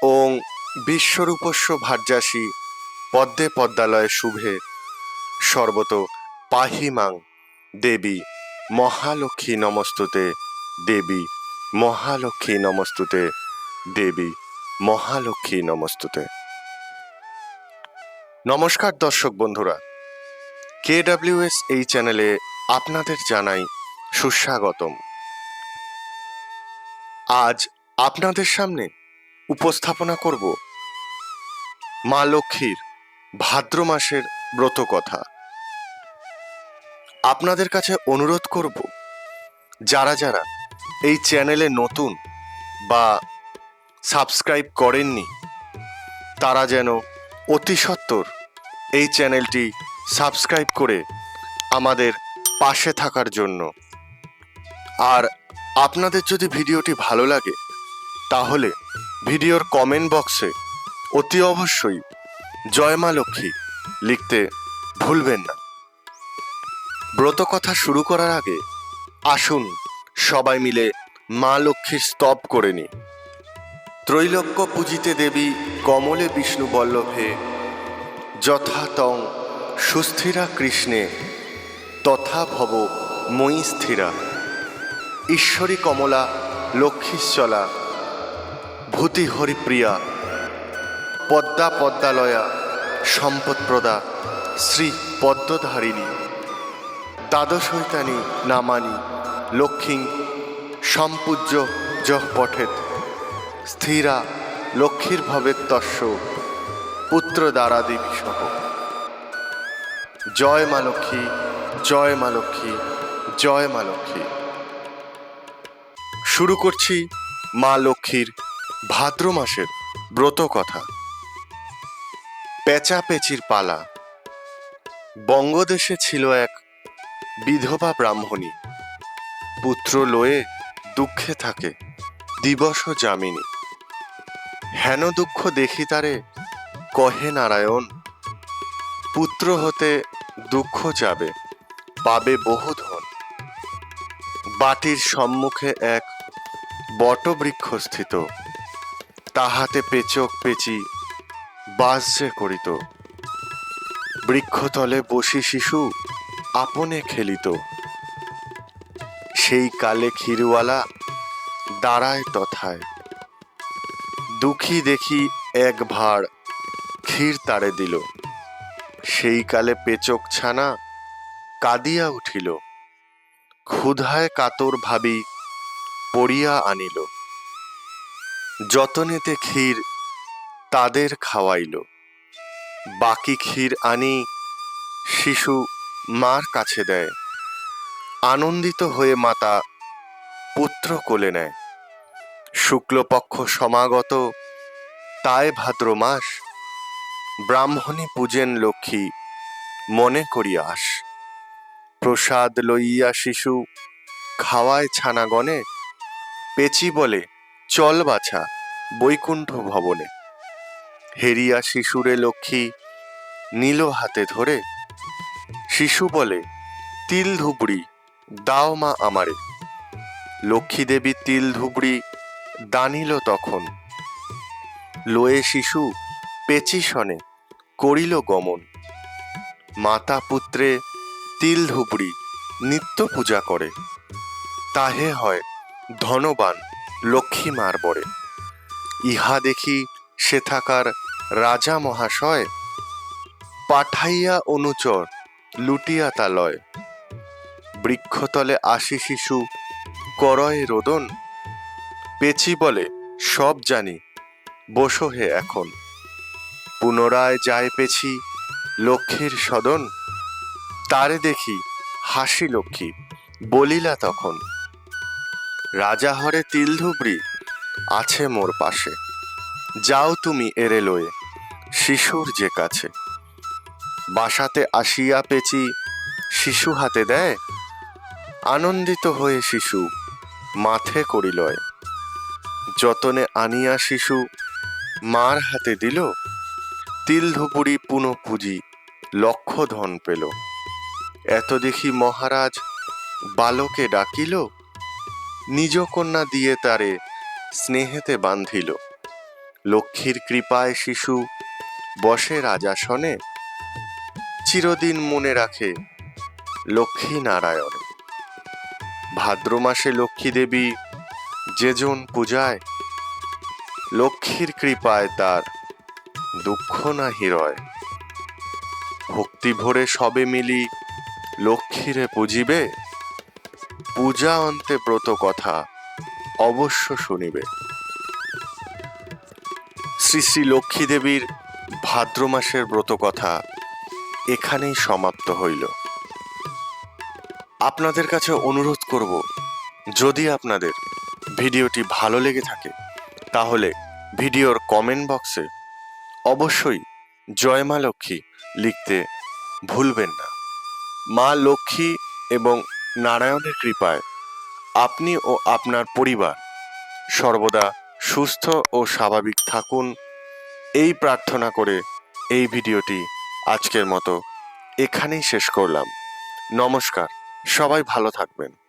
ওং বিশ্বরূপস্য ভার্যাসী পদ্মে পদ্মালয়ে শুভে। সর্বত পাহিমাং দেবী মহালক্ষ্মী নমস্তুতে দেবী মহালক্ষ্মী নমস্তুতে দেবী মহালক্ষ্মী নমস্তুতে। নমস্কার দর্শক বন্ধুরা কে এস এই চ্যানেলে আপনাদের জানাই সুস্বাগতম। আজ আপনাদের সামনে উপস্থাপনা করব। মা লক্ষ্মীর ভাদ্র মাসের ব্রত কথা। আপনাদের কাছে অনুরোধ করব, যারা যারা এই চ্যানেলে নতুন বা সাবস্ক্রাইব করেননি, তারা যেন অতি সত্বর এই চ্যানেলটি সাবস্ক্রাইব করে আমাদের পাশে থাকার জন্য। আর আপনাদের যদি ভিডিওটি ভালো লাগে, তাহলে ভিডিওর কমেন্ট বক্সে অতি অবশ্যই জয় মা লক্ষ্মী লিখতে ভুলবেন না। ব্রত কথা শুরু করার আগে আসুন সবাই মিলে মা লক্ষ্মীর স্তব করে নি ত্রৈলোক্য পূজিতে দেবী কমলে বিষ্ণু বল্লভে যথা তং সুস্থিরা কৃষ্ণে তথা ভব মই স্থিরা। ঈশ্বরী কমলা লক্ষ্মীশ্চলা ভূতি হরিপ্রিয়া, পদ্মা পদ্মালয়া সম্পদপ্রদা শ্রী পদ্মধারিণী দ্বাদশৈতানী নামানি, লক্ষ্মী, সম্পূজ্য যহ পঠেত, স্থিরা লক্ষ্মীর ভবেত তস্য, পুত্র দ্বারা দেবী সহ। জয় মা লক্ষ্মী, জয় মা লক্ষ্মী, জয় মা লক্ষ্মী। শুরু করছি মা লক্ষ্মীর ভাদ্র মাসের ব্রত কথা। পেঁচা পেচির পালা। বঙ্গদেশে ছিল এক বিধবা ব্রাহ্মণী। পুত্র লয়ে দুঃখে থাকে দিবস যামিনী। হেন দুঃখ দেখি তারে কহে নারায়ণ, পুত্র হতে দুঃখ যাবে, পাবে বহু ধন। বাটির সম্মুখে এক বটবৃক্ষ স্থিত। তাহাতে পেচক পেচি বাস যে করিত। বৃক্ষতলে বসি শিশু আপনে খেলিত। সেই কালে ক্ষীরওয়ালা দাঁড়ায় তথায়। দুঃখী দেখি এক ভাড় ক্ষীর তারে দিল। সেই কালে পেচক ছানা কাঁদিয়া উঠিল। ক্ষুধায় কাতর ভাবি পড়িয়া আনিল। যতনেতে ক্ষীর তাদের খাওয়াইল। বাকি ক্ষীর আনি শিশু মার কাছে দেয়। আনন্দিত হয়ে মাতা পুত্র কোলে নেয়। শুক্লপক্ষ সমাগত, তাই ভাদ্র মাস ব্রাহ্মণী পূজেন লক্ষ্মী মনে করিয়া আস। প্রসাদ লইয়া শিশু খাওয়ায় ছানাগণে, পেচি বলে চল বাছা, বৈকুণ্ঠ ভবনে। হেরিয়া শিশুরে লক্ষ্মী নীল হাতে ধরে। শিশু বলে, তিল ধুবড়ি, দাও মা আমারে। লক্ষ্মী দেবী তিল ধুবড়ি দানিল তখন। লয়ে শিশু পেচি শনে করিল গমন। মাতা পুত্রে তিল ধুবড়ি নিত্য পূজা করে। তাহে হয় ধনবান। লক্ষ্মী মার বরে। ইহা দেখি সে থাকার রাজা মহাশয় পাঠাইয়া অনুচর, লুটিয়া তা লয়। বৃক্ষতলে আসি শিশু, করয় রোদন। পেচি বলে, সব জানি, বসো হে এখন। পুনরায় যায় পেছি লক্ষ্মীর সদন। তারে দেখি হাসি লক্ষ্মী, বলিলা তখন রাজা হরে তিল ধুবড়ি আছে মোর পাশে। যাও তুমি এরে লয়ে, শিশুর যে কাছে। বাসাতে আসিয়া পেচি, শিশু হাতে দেয়। আনন্দিত হয়ে শিশু, মাথে করিলয় যতনে আনিয়া শিশু, মার হাতে দিল। তিল ধুপুরি পুনঃ পুঁজি, লক্ষ ধন পেল। এত দেখি মহারাজ, বালকে ডাকিল। নিজ কন্যা দিয়ে তারে স্নেহেতে বান্ধিল। লক্ষ্মীর কৃপায় শিশু বসে রাজাসনে, চিরদিন মনে রাখে লক্ষ্মী নারায়ণ। ভাদ্র মাসে লক্ষ্মী দেবী যেজন পূজায়, লক্ষ্মীর কৃপায় তার দুঃখ না হিরয় ভক্তি ভরে সবে মিলি লক্ষ্মীরে পুজিবে পূজা অন্তে ব্রত কথা অবশ্য শুনিবে। শ্রী শ্রী লক্ষ্মী দেবীর ভাদ্র মাসের ব্রত কথা এখানেই সমাপ্ত হইল। আপনাদের কাছে অনুরোধ করব, যদি আপনাদের ভিডিওটি ভালো লেগে থাকে, তাহলে ভিডিওর কমেন্ট বক্সে অবশ্যই জয় মা লক্ষ্মী লিখতে ভুলবেন না। মা লক্ষ্মী এবং নারায়ণের কৃপায় আপনি ও আপনার পরিবার সর্বদা সুস্থ ও স্বাভাবিক থাকুন। এই প্রার্থনা করে এই ভিডিওটি আজকের মতো এখানেই শেষ করলাম। নমস্কার, সবাই ভালো থাকবেন।